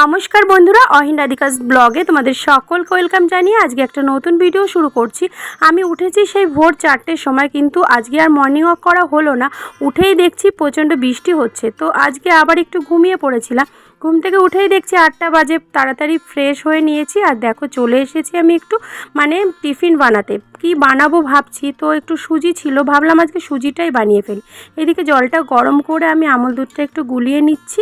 নমস্কার বন্ধুরা, অহিন রাধিকাস ব্লগে তোমাদের সকলকে ওয়েলকাম জানিয়ে আজকে একটা নতুন ভিডিও শুরু করছি। আমি উঠেছি সেই ভোর চারটের সময়, কিন্তু আজকে আর মর্নিং ওয়াক করা হলো না। উঠেই দেখছি প্রচণ্ড বৃষ্টি হচ্ছে। তো আজকে আবার একটু ঘুমিয়ে পড়েছিলাম। ঘুম থেকে উঠেই দেখছি আটটা বাজে, তাড়াতাড়ি ফ্রেশ হয়ে নিয়েছি। আর দেখো চলে এসেছি আমি একটু মানে টিফিন বানাতে। কি বানাবো ভাবছি। তো একটু সুজি ছিল, ভাবলাম আজকে সুজিটাই বানিয়ে ফেলি। এদিকে জলটা গরম করে আমি আমল দুধটা একটু গুলিয়ে নিচ্ছি,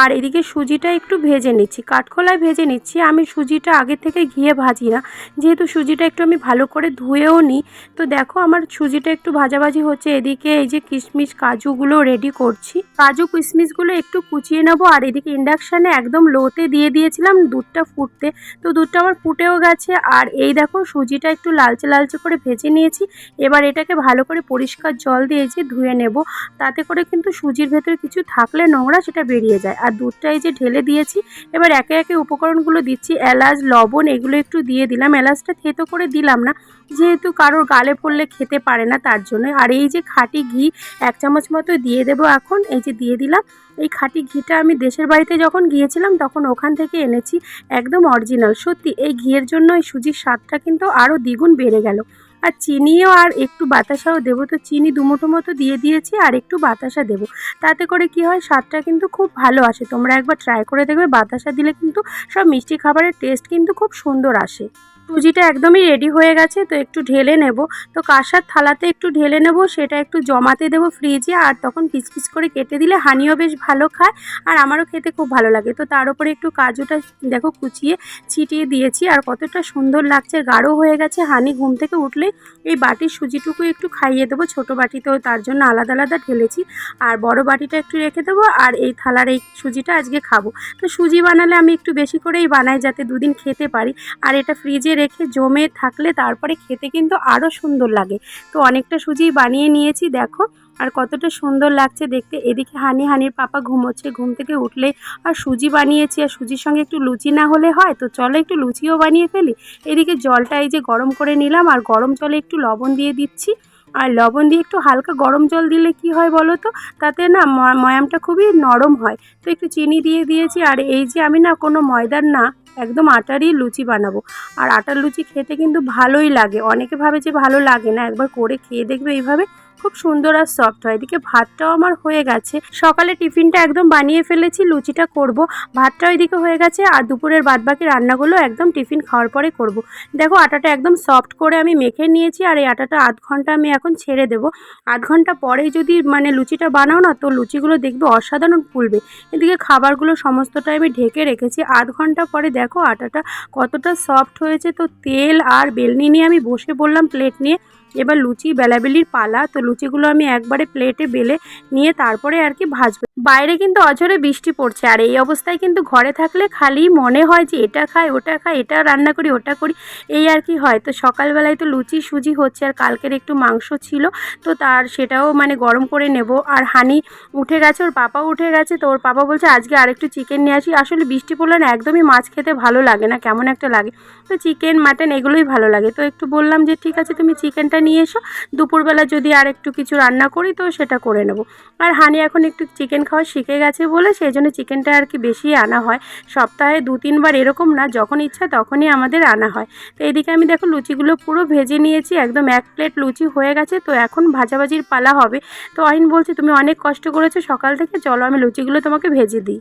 আর এদিকে সুজিটা একটু ভেজে নিচ্ছি। কাঠখোলায় ভেজে নিচ্ছি, আমি সুজিটা আগে থেকে ঘিয়ে ভাজি না। যেহেতু সুজিটা একটু আমি ভালো করে ধুয়েও নিই, তো দেখো আমার সুজিটা একটু ভাজাভাজি হচ্ছে। এদিকে এই যে কিশমিশ কাজুগুলো রেডি করছি। কাজু কিশমিশগুলো একটু কুচিয়ে নেব, আর এদিকে ইন্ডাকশানে একদম লোতে দিয়ে দিয়েছিলাম দুধটা ফুটতে। তো দুধটা আমার ফুটেও গেছে, আর এই দেখো সুজিটা একটু লালচে লালচে করে ভেজে নিয়েছি। এবার এটাকে ভালো করে পরিষ্কার জল দিয়ে যে ধুয়ে নেব। তাতে করে কিন্তু সুজির ভেতরে কিছু থাকলে নোংরা সেটা বেরিয়ে যায়। আর দুধটা এই যে ঢেলে দিয়েছি, এবার একে একে উপকরণগুলো দিচ্ছি। এলাচ, লবণ, এগুলো একটু দিয়ে দিলাম। এলাচটা থেতো করে দিলাম না, যেহেতু কারোর গালে পড়লে খেতে পারে না তার জন্য। আর এই যে খাঁটি ঘি, এক চামচ মতো দিয়ে দেবো এখন। এই যে দিয়ে দিলাম। এই খাঁটি ঘিটা আমি দেশের বাড়িতে যখন গিয়েছিলাম, তখন ওখান থেকে এনেছি একদম অরিজিনাল সত্যি, এই ঘিয়ের জন্য এই সুজির স্বাদটা কিন্তু আরও দ্বিগুণ বেড়ে গেল। আর চিনিও আর একটু বাতাসাও দেবো। তো চিনি দুমুঠো মতো দিয়ে দিয়েছি আর একটু বাতাসা দেবো। তাতে করে কি হয়, স্বাদটা কিন্তু খুব ভালো আসে। তোমরা একবার ট্রাই করে দেখবে, বাতাসা দিলে কিন্তু সব মিষ্টি খাবারের টেস্ট কিন্তু খুব সুন্দর আসে। সুজিটা একদমই রেডি হয়ে গেছে, তো একটু ঢেলে নেব। তো কাঁসার থালাতে একটু ঢেলে নেব, সেটা একটু জমাতে দেবো ফ্রিজে আর তখন পিস করে কেটে দিলে হানিও বেশ ভালো খায়, আর আমারও খেতে খুব ভালো লাগে। তো তার উপরে একটু কাজুটা দেখো কুচিয়ে ছিটিয়ে দিয়েছি, আর কতটা সুন্দর লাগছে, গাঢ় হয়ে গেছে হানি ঘুম থেকে উঠলেই এই বাটির সুজিটুকু একটু খাইয়ে দেবো, ছোটো বাটিতেও তার জন্য আলাদা আলাদা ঢেলেছি, আর বড় বাটিটা একটু রেখে দেবো, আর এই থালার এই সুজিটা আজকে খাব। তো সুজি বানালে আমি একটু বেশি করেই বানাই যাতে দুদিন খেতে পারি, আর এটা ফ্রিজে রেখে জমে থাকলে তারপরে খেতে কিন্তু আরও সুন্দর লাগে। তো অনেকটা সুজি বানিয়ে নিয়েছি, দেখো। আর কতটা সুন্দর লাগছে দেখতে। এদিকে হানি হানির পাপা ঘুমোচ্ছে, ঘুম থেকে উঠলে আর সুজি বানিয়েছি। আর সুজির সঙ্গে একটু লুচি না হলে হয়, তো চলো একটু লুচিও বানিয়ে ফেলি। এদিকে জলটা এই যে গরম করে নিলাম, আর গরম জলে একটু লবণ দিয়ে দিচ্ছি। আর লবণ দিয়ে একটু হালকা গরম জল দিলে কি হয় বলো তো? তাতে না ময়ামটা খুবই নরম হয়। তো একটু চিনি দিয়ে দিয়েছি। আর এই যে আমি না কোনো ময়দার না একদম আটারই লুচি বানাবো। আর আটার লুচি খেতে কিন্তু ভালোই লাগে। অনেকে ভাবে যে ভালো লাগে না। একবার করে খেয়ে দেখবে এইভাবে খুব সুন্দর আর সফট হয়। এদিকে ভাতটাও আমার হয়ে গেছে। সকালে টিফিনটা একদম বানিয়ে ফেলেছি, লুচিটা করব। ভাতটাও এদিকে হয়ে গেছে আর দুপুরের বাদবাকি রান্নাগুলো একদম টিফিন খাওয়ার পরে করব। দেখো আটাটা একদম সফট করে আমি মেখে নিয়েছি আর এই আটাটা আধ ঘণ্টা আমি এখন ছেড়ে দেবো। আধ ঘণ্টা পরেই যদি মানে লুচিটা বানাও না তো লুচিগুলো দেখবে অসাধারণ ফুলবে। এদিকে খাবারগুলো সমস্তটাই আমি ঢেকে রেখেছি। আধ ঘণ্টা পরে দেখো আটাটা কতটা সফট হয়েছে। তো তেল আর বেলনি নিয়ে আমি বসে পড়লাম প্লেট নিয়ে। এবার লুচি, বেলাবেলির পালা, তো লুচিগুলো আমি একবারে প্লেটে বেলে নিয়ে তারপরে আর কি ভাজবো। বাইরে কিন্তু অঝরে বৃষ্টি পড়ছে, আর এই অবস্থায় কিন্তু ঘরে থাকলে খালি মনে হয় যে এটা খাই ওটা খাই এটা রান্না করি, ওটা করি, এই আর কি হয়। তো সকালবেলায় তো লুচি সুজি হচ্ছে, আর কালকের একটু মাংস ছিল, তো তার সেটাও মানে গরম করে নেব। আর হানি উঠে গেছে, ওর পাপাও উঠে গেছে, তো ওর পাপা বলছে, আজকে আরেকটু চিকেন নিয়ে আসি। আসলে বৃষ্টি পড়লে না একদমই মাছ খেতে ভালো লাগে না, কেমন একটা লাগে। তো চিকেন মাটন এগুলোই ভালো লাগে। তো একটু বললাম যে, ঠিক আছে, তুমি চিকেনটা নিয়ে এসো। দুপুরবেলা যদি আর একটু কিছু রান্না করি, তো সেটা করে নেব। আর হানি এখন একটু চিকেন খাওয়া শিখে গেছে বলে সেই জন্য চিকেনটা আর কি বেশি আনা হয়। সপ্তাহে দু, তিনবার এরকম না, যখন ইচ্ছা তখনই আমাদের আনা হয়। তো এদিকে আমি দেখো লুচিগুলো পুরো ভেজে নিয়েছি, একদম এক প্লেট লুচি হয়ে গেছে, তো এখন ভাজাভাজির পালা হবে। তো অহিন বলছে, তুমি অনেক কষ্ট করেছ সকাল থেকে, চলো আমি লুচিগুলো তোমাকে ভেজে দিই।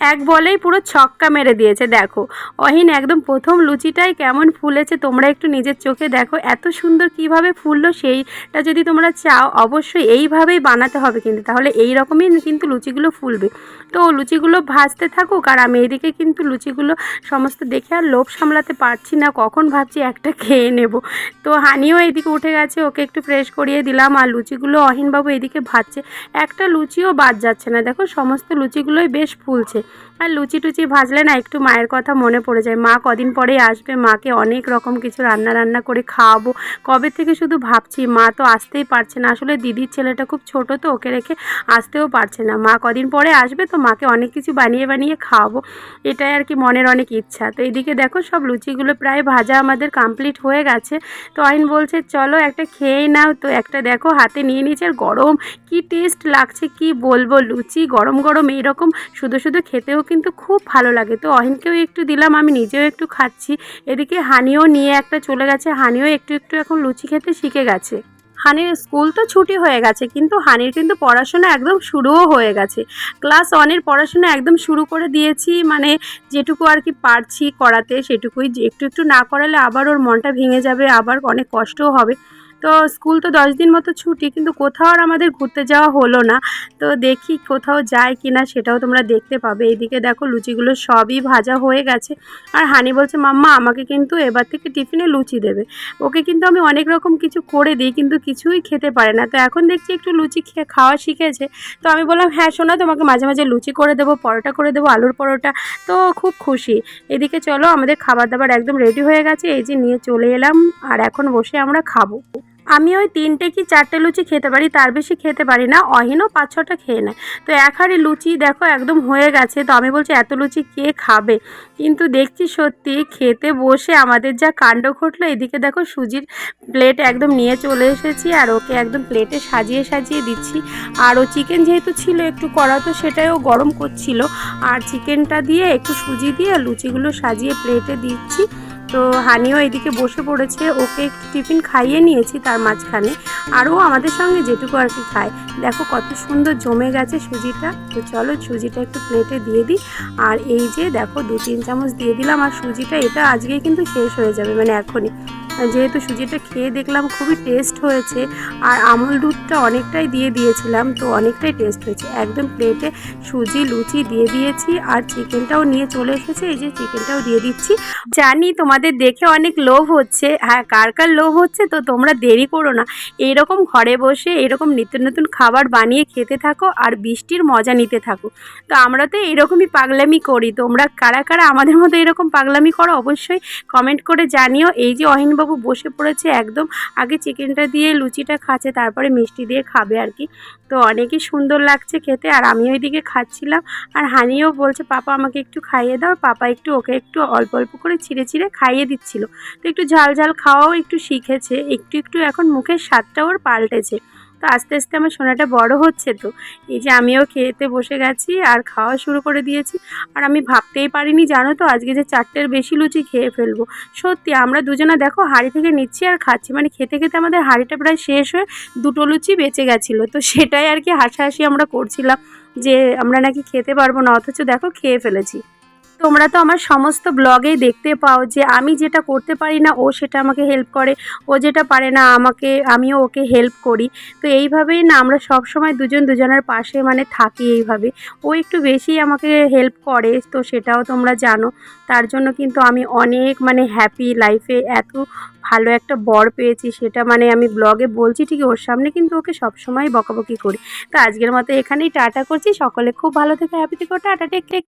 এক বলেই পুরো ছক্কা মেরে দিয়েছে, দেখো। অহিন, একদম প্রথম লুচিটাই কেমন ফুলেছে, তোমরা একটু নিজের চোখে দেখো, এত সুন্দর কীভাবে ফুললো সেইটা যদি তোমরা চাও, অবশ্যই এইভাবেই বানাতে হবে কিন্তু, তাহলে এই রকমই কিন্তু লুচিগুলো ফুলবে। তো লুচিগুলো ভাজতে থাকুক, আর আমি এদিকে কিন্তু লুচিগুলো সমস্ত দেখে আর লোভ সামলাতে পারছি না, কখন ভাবছি একটা খেয়ে নেব। তো হানিও এদিকে উঠে গেছে, ওকে একটু ফ্রেশ করিয়ে দিলাম, আর লুচিগুলো অহিনবাবু এদিকে ভাজছে। একটা লুচিও বাদ যাচ্ছে না, দেখো, সমস্ত লুচিগুলোই বেশ ফুলছে। আর লুচি টুচি ভাজলে না একটু মায়ের কথা মনে পড়ে যায়। মা কদিন পরেই আসবে, মাকে অনেক রকম কিছু রান্না রান্না করে খাওয়াবো। কবে থেকে শুধু ভাবছি, মা তো আসতেই পারছে না। আসলে দিদির ছেলেটা খুব ছোট তো, ওকে রেখে আসতেও পারছে না। মা কদিন পরে আসবে তো মাকে অনেক কিছু বানিয়ে বানিয়ে খাওয়াবো। এটাই আর কি মনের অনেক ইচ্ছা। তো এইদিকে দেখো সব লুচিগুলো প্রায় ভাজা আমাদের কমপ্লিট হয়ে গেছে। তো আইন বলছে, চলো একটা খেয়েই নাও। তো একটা দেখো হাতে নিয়ে নিয়েছে, আর গরম কি টেস্ট লাগছে, কি বলব? লুচি গরম গরম এইরকম, শুধু শুধু খেতেও কিন্তু খুব ভালো লাগে। তো অহিনকেও একটু দিলাম, আমি নিজেও একটু খাচ্ছি। এদিকে হানিও নিয়ে একটা চলে গেছে। হানিও একটু একটু এখন লুচি খেতে শিখে গেছে। হানির স্কুল তো ছুটি হয়ে গেছে, কিন্তু হানির কিন্তু পড়াশোনা একদম শুরুও হয়ে গেছে। ক্লাস ওয়ানের পড়াশোনা একদম শুরু করে দিয়েছি মানে যেটুকু আর কি পারছি করাতে, সেটুকুই। একটু একটু না করালে আবার ওর মনটা ভেঙে যাবে, আবার অনেক কষ্টও হবে। তো স্কুল তো দশ দিন মতো ছুটি, কিন্তু কোথাও আর আমাদের ঘুরতে যাওয়া হলো না। তো দেখি কোথাও যায় কি না সেটাও তোমরা দেখতে পাবে। এইদিকে দেখো লুচিগুলো সবই ভাজা হয়ে গেছে। আর হানি বলছে, মাম্মা, আমাকে কিন্তু এবার থেকে টিফিনে লুচি দেবে। ওকে কিন্তু আমি অনেক রকম কিছু করে দিই, কিন্তু কিছুই খেতে পারে না। তো এখন দেখছি একটু লুচি খেয়ে খাওয়া শিখেছে। তো আমি বললাম হ্যাঁ শোনা, তোমাকে মাঝে মাঝে লুচি করে দেবো, পরোটা করে দেবো, আলুর পরোটা। তো খুব খুশি। এদিকে চলো, আমাদের খাবার দাবার একদম রেডি হয়ে গেছে। এই যে নিয়ে চলে এলাম, আর এখন বসে আমরা খাব। আমি ওই তিনটে কি চারটে লুচি খেতে পারি? তার বেশি খেতে পারি না। অহিনও পাঁচ ছটা খেয়ে নেয়। তো এক হাঁড়ি লুচি দেখো একদম হয়ে গেছে। তো আমি বলছি, এত লুচি কে খাবে? কিন্তু দেখছি সত্যি খেতে বসে আমাদের যা কাণ্ড ঘটলো, এদিকে দেখো সুজির প্লেট একদম নিয়ে চলে এসেছি আর ওকে একদম প্লেটে সাজিয়ে সাজিয়ে দিচ্ছি। আর ও চিকেন যেহেতু ছিল একটু করা তো সেটাই ও গরম করছিল। আর চিকেনটা দিয়ে একটু সুজি দিয়ে লুচিগুলো সাজিয়ে প্লেটে দিচ্ছি। তো হানিও এদিকে বসে পড়েছে, ওকে টিফিন খাইয়ে নিয়েছি তার মাঝখানে। আরও আমাদের সঙ্গে যেটুকু আর কি খায়। দেখো কত সুন্দর জমে গেছে সুজিটা। তো চলো সুজিটা একটু প্লেটে দিয়ে দিই। আর এই যে দেখো দু তিন চামচ দিয়ে দিলাম, আর সুজিটা এটা আজকেই কিন্তু শেষ হয়ে যাবে মানে এখনই। যেহেতু সুজিটা খেয়ে দেখলাম খুবই টেস্ট হয়েছে, আর আমুল দুধটা অনেকটাই দিয়ে দিয়েছিলাম, তো অনেকটাই টেস্ট হয়েছে। একদম প্লেটে সুজি, লুচি দিয়ে দিয়েছি, আর চিকেনটাও নিয়ে চলে এসেছে, এই যে চিকেনটাও দিয়ে দিচ্ছি। জানি তোমাদের দেখে অনেক লোভ হচ্ছে হ্যাঁ কার কার লোভ হচ্ছে, তো তোমরা দেরি করো না। এইরকম ঘরে বসে এরকম নিত্য নতুন খাবার বানিয়ে খেতে থাকো, আর বৃষ্টির মজা নিতে থাকো। তো আমরা তো এরকমই পাগলামি করি, তোমরা কারা কারা আমাদের মতো এরকম পাগলামি করো, অবশ্যই কমেন্ট করে জানিও। এই যে অহিনবাবু বসে পড়েছে একদম আগে চিকেনটা দিয়ে লুচিটা খাচ্ছে, তারপরে মিষ্টি দিয়ে খাবে আর কি। তো অনেকই সুন্দর লাগছে খেতে আর আমি ওইদিকে খাচ্ছিলাম। আর হানিও বলছে, পাপা আমাকে একটু খাইয়ে দাও, পাপা একটু ওকে একটু অল্প অল্প করে ছিঁড়ে ছিঁড়ে খাইয়ে দিচ্ছিল। তো একটু ঝাল ঝাল খাওয়াও একটু শিখেছে, একটু একটু এখন মুখের স্বাদটা ওর পাল্টেছে। তো আস্তে আস্তে আমার সোনাটা বড় হচ্ছে তো। এই যে আমিও খেতে বসে গেছি আর খাওয়া শুরু করে দিয়েছি। আর আমি ভাবতেই পারিনি, জানো তো, আজকে যে চারটের বেশি লুচি খেয়ে ফেলব। সত্যি, আমরা দুজনা দেখো হাঁড়ি থেকে নিচ্ছি আর খাচ্ছি। মানে খেতে খেতে আমাদের হাঁড়িটা প্রায় শেষ হয়ে দুটো লুচি বেঁচে গেছিল। তো সেটাই আর কি হাসাহাসি আমরা করছিলাম যে আমরা নাকি খেতে পারব না, অথচ দেখো খেয়ে ফেলেছি। তোমরা তো আমার সমস্ত ব্লগেই দেখতে পাও যে আমি যেটা করতে পারি না, ও সেটা আমাকে হেল্প করে, ও যেটা পারে না আমাকে, আমিও ওকে হেল্প করি। তো এইভাবেই না আমরা সব সময় দুজন দুজনের পাশে মানে থাকি এইভাবে। ও একটু বেশি আমাকে হেল্প করে, তো সেটাও তোমরা জানো। তার জন্য কিন্তু আমি অনেক মানে হ্যাপি লাইফে এত ভালো একটা বর পেয়েছি, সেটা মানে আমি ব্লগে বলছি ঠিকই ওর সামনে কিন্তু ওকে সবসময় বকাবকি করি। তো আজকের মতো এখানেই টাটা করছি, সকলে খুব ভালো থেকে হ্যাপি থেকে, টাটা টেক টেক